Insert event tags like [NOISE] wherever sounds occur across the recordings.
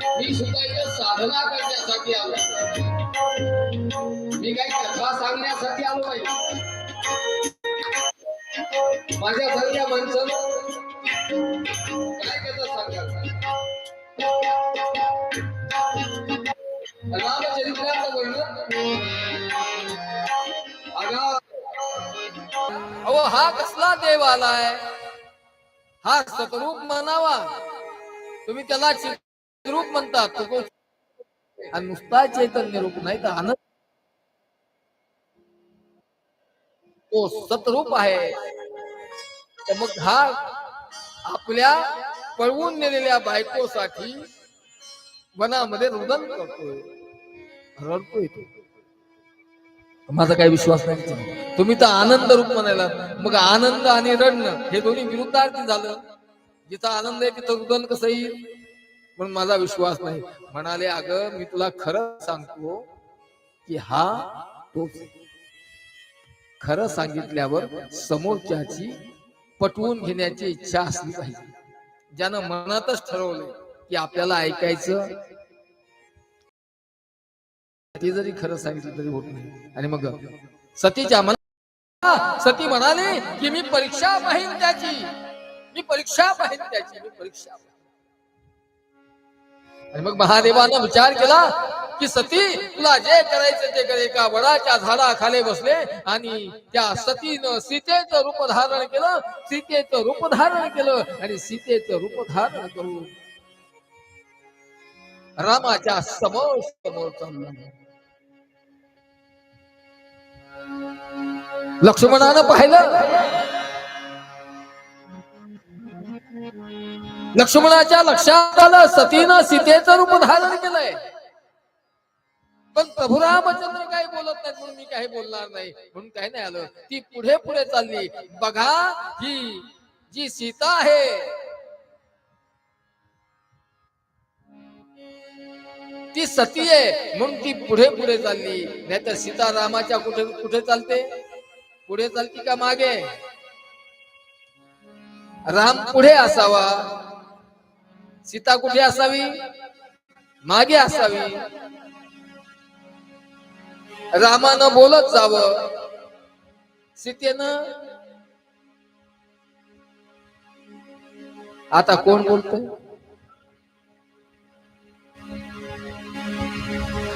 मी सुद्धा इथं साधना करण्यासाठी आलो. मी काही कथा सांगण्यासाठी आलो नाही. माझ्यासारख्या माणसानं काय कथा सांगायचं रामचरित्राचं वर्णन. अगा. अहो हा कसला देव आलाय हा सतरूप म्हणावा तुम्ही त्याला रूप म्हणतात तो आणि नुसता चैतन्य रूप नाही तर आनंद तो सतरूप आहे. तर मग हा आपल्या पळवून नेलेल्या बायकोसाठी वनामध्ये रुदन करतोय. रडतोय तो. माझा काही विश्वास नाही तुम्ही तर आनंद रूप म्हणायला. मग आनंद आणि रडणं हे दोन्ही विरुद्धार्थी झालं. जिथं आनंद आहे तिथं रुदन कसं येईल पण माझा विश्वास नाही. म्हणाले अगं मी तुला खरं सांगतो की हा तोच खरं सांगितल्यावर समोरच्याची पटवून घेण्याची इच्छा असली पाहिजे. ज्यानं मनातच ठरवलं की आपल्याला ऐकायचं ते जरी खरं सांगितलं तरी होत नाही. आणि मग सतीच्या मना सती म्हणाले की मी परीक्षा पाहिन त्याची. मी परीक्षा पाहिन त्याची. मी परीक्षा आणि मग महादेवानं विचार केला की सती तुला जे करायचं ते कर. एका वडाच्या झाडाखाली बसले आणि त्या सतीनं सीतेचं रूप धारण केलं. सीतेचं रूप धारण केलं आणि सीतेचं रूप धारण करून रामाच्या समोर समोर चाललं. लक्ष्मणानं पाहिलं लक्ष्मणाच्या लक्षात आलं सतीनं सीतेचं रूप धारण केलंय. पण प्रभू रामचंद्र काही बोलत नाहीत म्हणून मी काही बोलणार नाही. म्हणून काही नाही आलं. ती पुढे पुढे चालली. बघा ही जी सीता आहे ती सती आहे. म्हणून ती पुढे पुढे चालली. नाहीतर सीता रामाच्या कुठे कुठे चालते? पुढे चालती का मागे? राम पुढे असावा. सीता कुठे असावी? मागे असावी. रामानं बोलत जावं. सीतेनं आता कोण बोलतोय?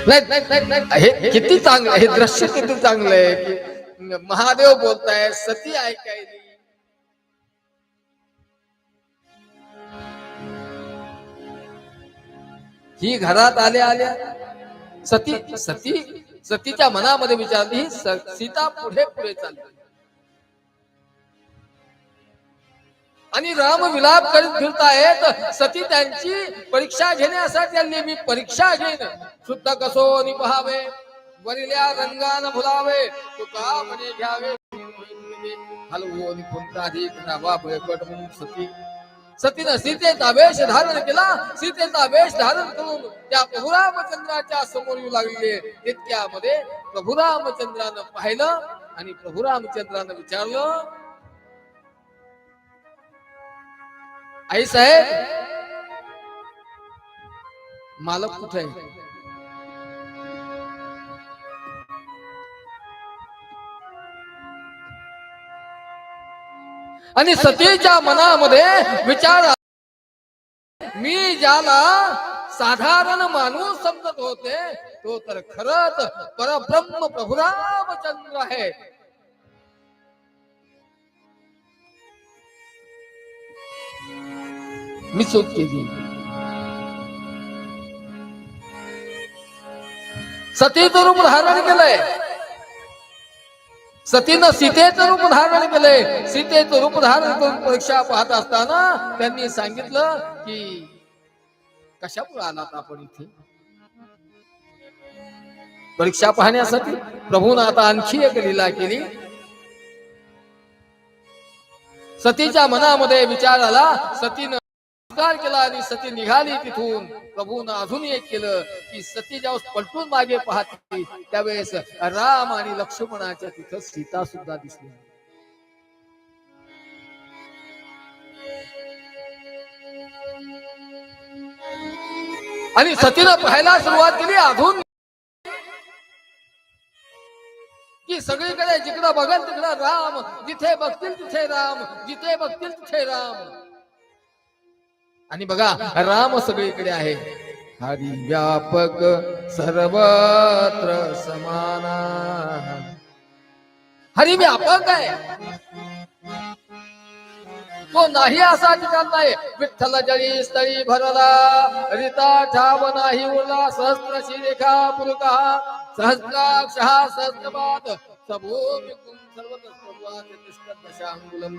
नाही नाही नाही हे किती चांगलं हे दृश्य किती चांगलं आहे महादेव बोलताय सती ऐकायली. ही घरात आल्या आल्या सती सती सतीच्या मनामध्ये विचारली ही सीता पुढे पुढे चालली. आणि राम विलाप करीत फिरतायत सती त्यांची परीक्षा घेण्यासाठी त्यांनी मी परीक्षा घेईन. शुद्ध कसो पहावे? वरिल्या रंगान भुलावे. तुका म्हणे घ्यावे. हलवो आणि म्हणून सती. सतीनं सीतेचा वेश धारण केला. सीतेचा वेश धारण करून त्या प्रभू रामचंद्राच्या समोर येऊ लागले. तितक्यामध्ये प्रभू रामचंद्रानं पाहिलं आणि प्रभू रामचंद्रानं विचारलं आई साहेब मालक कुठे आहे? आणि सतीच्या मनामध्ये विचार मी ज्याला साधारण माणूस समजत होते तो तर खरंच परब्रह्म प्रभू रामचंद्र आहे. मी चूक केली. सतीचं रूप धारण केलंय. सतीनं सीतेचं रूप धारण केलंय. सीतेचं रूप धारण करून परीक्षा पाहत असताना त्यांनी सांगितलं की कशामुळे आलात आपण इथे? परीक्षा पाहण्यासाठी प्रभून आता आणखी एक लीला केली. सतीच्या मनामध्ये विचार आला सतीनं नमस्कार केला आणि सती निघाली तिथून. प्रभून अजून एक केलं की सती ज्यावेळेस पलटून मागे पाहते त्यावेळेस राम आणि लक्ष्मणाच्या तिथं सीता सुद्धा दिसली. आणि सतीनं पाहायला सुरुवात केली अजून की सगळीकडे जिकडं बघल तिकडं राम जिथे बघतील तिथे राम जिथे बघतील तिथे राम. आणि बघा राम सगळीकडे आहे. हरी व्यापक सर्वत्र समाना. हरी व्यापक आहे. तो नाही असा ठिकाण नाही विठ्ठल जळी स्थळी भरला. रिता ठाव नाही उरला सहस्त्र शिरेखा पुरुका सहस्राक्ष सहस्रपाद सबो सर्वतः सर्वात तिष्ठत दशांगुलम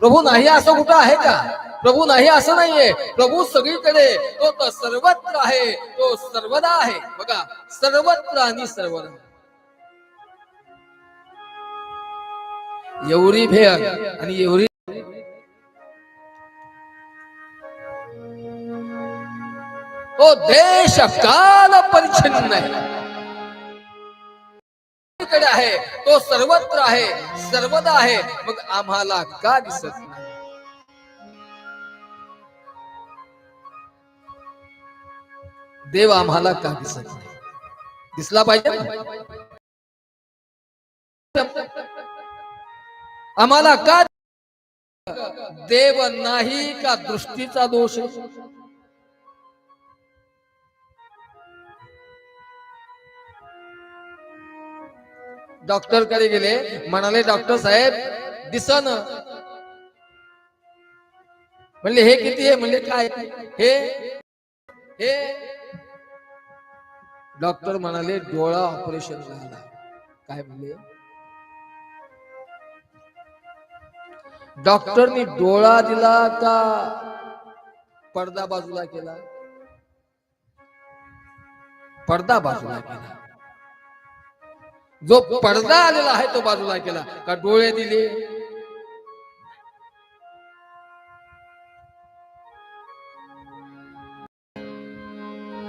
प्रभू नाही असं कुठं आहे का? प्रभू नाही असं नाहीये. प्रभू सगळीकडे तो तर सर्वत्र आहे तो सर्वदा आहे. बघा सर्वत्र आणि सर्वदा. एवढी भेळ आणि एवढी तो देश काल परिच्छिन्न आहे. सगळीकडे आहे तो सर्वत्र आहे सर्वदा आहे. मग आम्हाला का दिसत नाही? देव आम्हाला का दिसत नाही? दिसला पाहिजे? आम्हाला का देव नाही का दृष्टीचा दोष? डॉक्टरकडे गेले. म्हणाले डॉक्टर साहेब दिसन म्हणले हे किती आहे? म्हणले काय हे हे. डॉक्टर म्हणाले डोळा ऑपरेशन झाला. काय म्हणले? डॉक्टरनी डोळा दिला का पडदा बाजूला केला? पडदा बाजूला केला. जो पडदा आलेला आहे तो बाजूला केला. का डोळे दिले?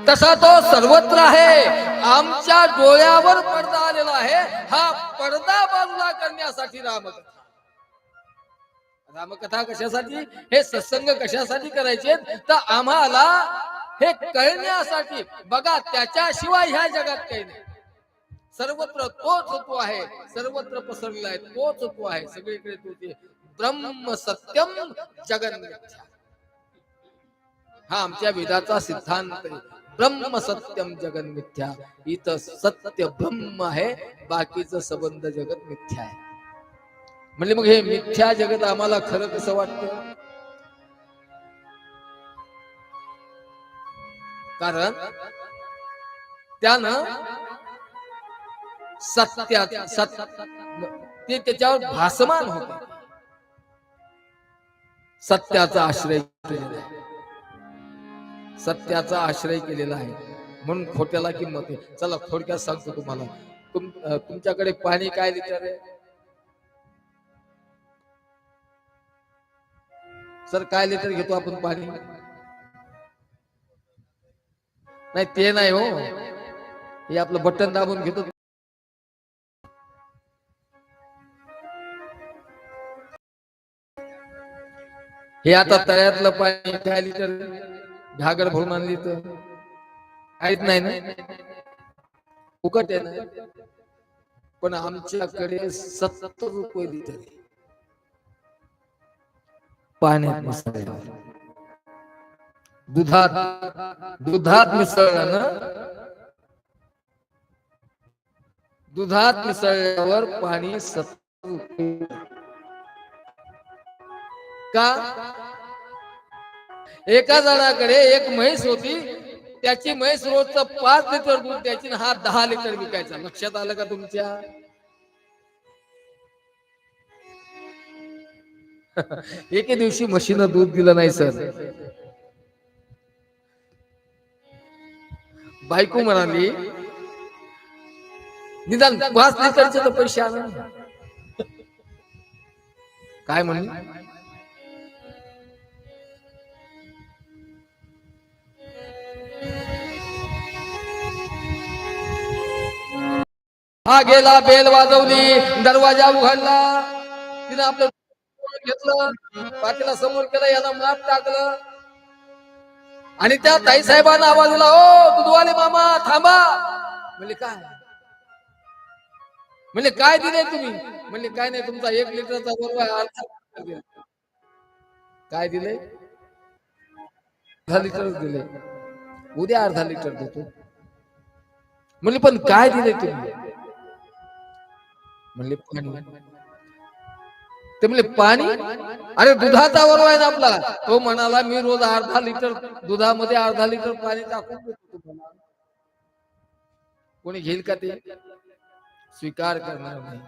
तसा तो सर्वत्र आहे. आमच्या डोळ्यावर पडदा आलेला आहे. हा पडदा बाजूला करण्यासाठी रामकथा. रामकथा कशासाठी? हे सत्संग कशासाठी करायचे? तर आम्हाला हे कळण्यासाठी. बघा त्याच्याशिवाय ह्या जगात काही नाही. सर्वत्र तोच तो आहे. सर्वत्र पसरलेला आहे. तोच तो आहे. सगळीकडे तो ब्रह्म सत्यम जगन हा आमच्या वेदाचा सिद्धांत आहे. ब्रह्म सत्यम जगन मिथ्या इथं सत्य ब्रह्म आहे. बाकीचं संबंध जगत मिथ्या आहे. म्हणजे मग हे मिथ्या जगत आम्हाला खरं कसं वाटतं? कारण त्यानं सत्या सत्य. ते त्याच्यावर भासमान होते. सत्याचा आश्रय केलेला आहे. सत्याचा आश्रय केलेला आहे. म्हणून खोट्याला किंमत आहे चला थोडक्यात सांगतो तुम्हाला. तुम तुमच्याकडे पाणी काय लिटर आहे? सर काय लिटर घेतो आपण पाणी? नाही ते नाही हो. हे आपलं बटन दाबून घेतो. हे आता तळ्यातलं पाणी काय लिटर? घागर भरून आणली तर काहीच नाही ना? फुकट आहे ना? पण आमच्याकडे सत्तर रुपये लिटर पाण्यात मिसळलं. दुधात दुधात मिसळलं ना? दुधात मिसळल्यावर पाणी सत्तर रुपये. का? एका जणाकडे एक म्हैस होती. त्याची म्हैस रोजचं पाच लिटर दूध त्याची हा दहा लिटर विकायचा. लक्षात आलं का तुमच्या? [LAUGHS] एके दिवशी म्हशीनं दूध दिलं नाही सर. बायको म्हणाली निदान पाच लिटरचे तर पैसे आणा [LAUGHS] काय म्हणली हा गेला बेल वाजवली दरवाजा उघडला. तिने आपलं घेतलं पाठीला समोर केलं याला माप टाकलं. आणि त्या ताई साहेबांना आवाज दिला ओ दुधवाले मामा थांबा. म्हणले काय? म्हणले काय दिले तुम्ही? म्हणले काय नाही तुमचा एक लिटरचा बरोबर काय दिले अर्धा लिटर दिले उद्या अर्धा लिटर देतो. म्हणजे पण काय दिले तुम्ही? म्हणले पाणी. ते म्हणले पाणी? अरे दुधाचा वरव आहे ना आपला. तो म्हणाला मी रोज अर्धा लिटर दुधामध्ये अर्धा लिटर पाणी टाकून देतो कोणी घेईल का ते? स्वीकार करणार नाही.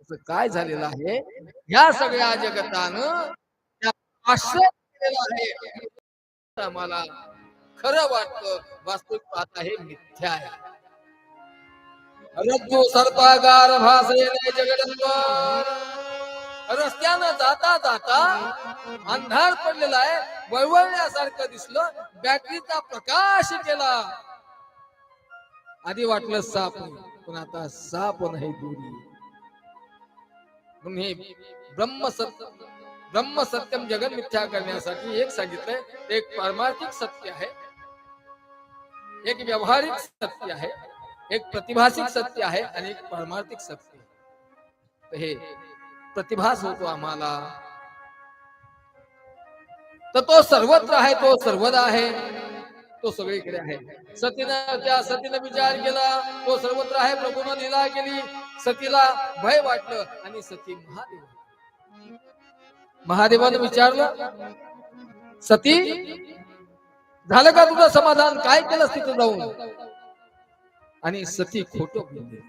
असं काय झालेलं आहे? या सगळ्या जगतानं आश्रय आहे. आम्हाला खरं वाटतं वास्तविक पाहता हे मिथ्या आहे. रज्जू सर्पागार भासले जगडंबर रस्त्यानं जाता जाता अंधार पडलेला आहे, वळवळण्यासारखं दिसलं, बॅटरीचा प्रकाश केला आधी वाटलं साप पण आता साप नाही दुरी. म्हणून हे ब्रह्म सत्य, ब्रह्म सत्यम जगन मिथ्या करण्यासाठी एक सांगितलंय, एक पारमार्थिक सत्य आहे, एक व्यावहारिक सत्य आहे. एक प्रतिभासिक सत्य आहे आणि एक परमार्थिक सत्य. हे प्रतिभास होतो आम्हाला. तर तो सर्वत्र आहे तो सर्वदा आहे. तो सगळीकडे आहे. सतीनं त्या सतीनं विचार केला तो सर्वत्र आहे. प्रभून लिला केली. सतीला भय वाटलं आणि सती महादेव. महादेवानं विचारलं सती झालं का तुझं समाधान? काय केलं तिथं जाऊन? आणि सती खोट बोलले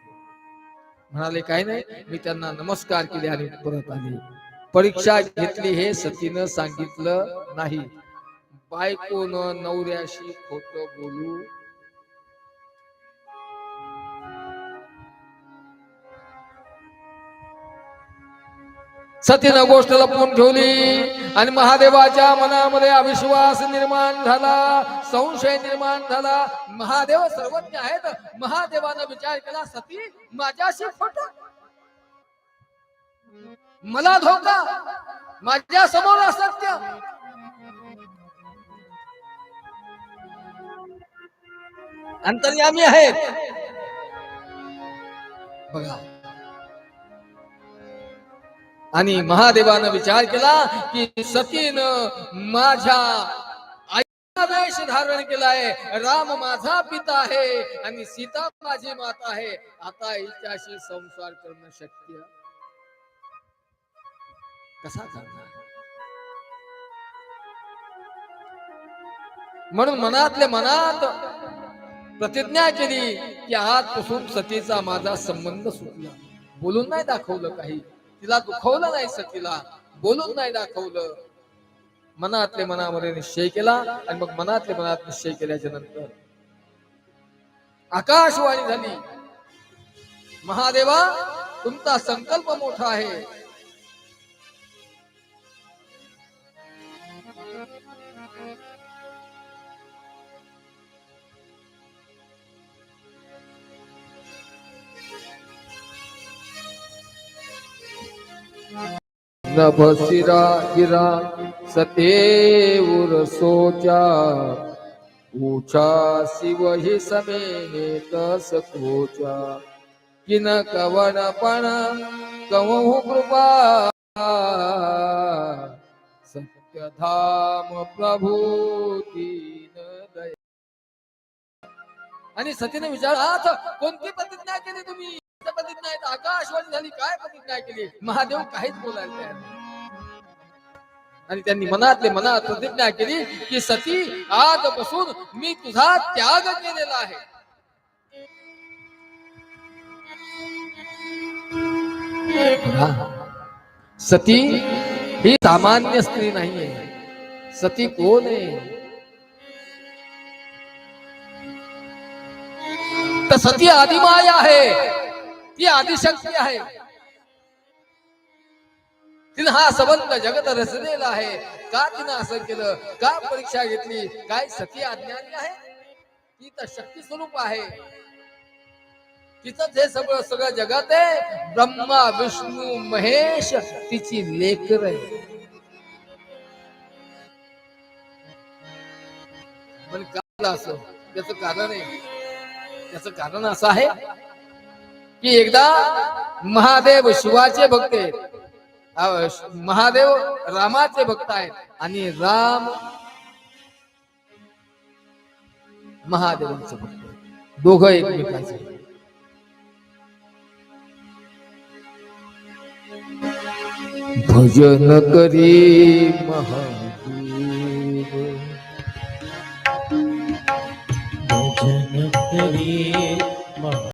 म्हणाले काय नाही मी त्यांना नमस्कार केले आणि परत आले. परीक्षा घेतली हे सतीनं सांगितलं नाही. बायकोनं नवऱ्याशी खोट बोलू सतीनं गोष्ट लपवून ठेवली आणि महादेवाच्या मनामध्ये अविश्वास निर्माण झाला संशय निर्माण झाला. महादेव सर्वज्ञ आहेत. महादेवानं विचार केला सती माझ्याशी फट मला धोका. माझ्यासमोर असत्य. अंतर्यामी आहेत. बघा. आणि महादेवानं विचार केला की सतीन माझ्या आईचा वेश धारण केलाय. राम माझा पिता आहे आणि सीता माझी माता आहे. आता हिच्याशी संसार करणं शक्य? कसा करणार? म्हणून मनातल्या मनात प्रतिज्ञा केली की आजपासून सतीचा माझा संबंध सुटला. बोलून नाही दाखवलं काही. तिला दुखवलं नाही सतीला बोलून नाही दाखवलं. मनातले मनामध्ये निश्चय केला आणि मग मनातले मनात निश्चय केल्याच्यानंतर आकाशवाणी झाली. महादेवा तुमचा संकल्प मोठा आहे. नभसिरा गिरा सतेऊर सोचा ऊचा शिव हि समेत सकोचा। किन कवन पण कवहु कृपा सत्यधाम प्रभू दीन आणि सतीने विचारात कोणती प्रतिज्ञा केली तुम्ही? प्रतिज्ञा आकाशवाणी झाली प्रतिज्ञा महादेव काहीच बोलायला नाही. मनात प्रतिज्ञा केली की सती, आजपासून मी तुझा त्याग केलेला आहे. सती ही सामान्य स्त्री नाहीये. सती कोण आहे? तर सती आदिमाया आहे. ती आदिशक्ती आहे. तिनं हा संबंध जगत रचलेला आहे. का तिनं असं केलं? का परीक्षा घेतली? काय सती अज्ञानी आहे? ती तर शक्ती स्वरूप आहे. तिचं हे सगळं सगळं जगत आहे ब्रह्मा विष्णू महेश तिची लेकर आहे पण का असं? त्याच कारण आहे. त्याचं कारण असं आहे की एकदा महादेव शिवाचे भक्त आहेत. महादेव रामाचे भक्त आहेत आणि राम महादेवांचे भक्त आहेत. दोघं एकमेकांचे. भजन करी महा